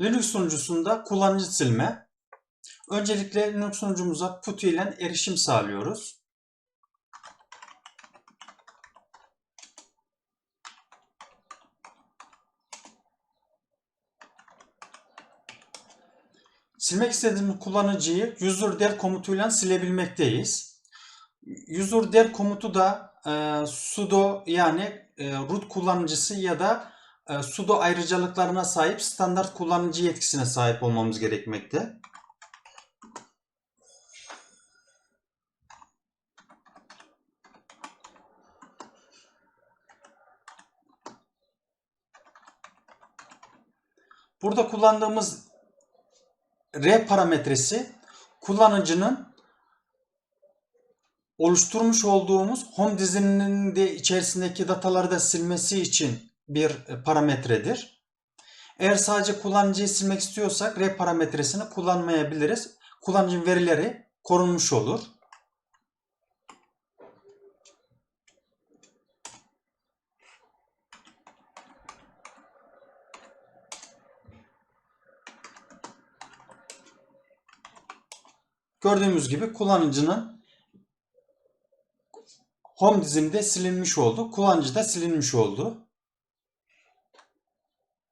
Linux sunucusunda kullanıcı silme. Öncelikle Linux sunucumuza PuTTY ile erişim sağlıyoruz. Silmek istediğimiz kullanıcıyı userdev komutuyla silebilmekteyiz. Userdev komutu da e, sudo yani e, root kullanıcısı ya da e, sudo ayrıcalıklarına sahip standart kullanıcı yetkisine sahip olmamız gerekmekte. Burada kullandığımız R parametresi kullanıcının oluşturmuş olduğumuz home dizinin de içerisindeki dataları da silmesi için bir e, parametredir. Eğer sadece kullanıcıyı silmek istiyorsak R parametresini kullanmayabiliriz. Kullanıcının verileri korunmuş olur. Gördüğümüz gibi kullanıcının home dizini de silinmiş oldu. Kullanıcı da silinmiş oldu.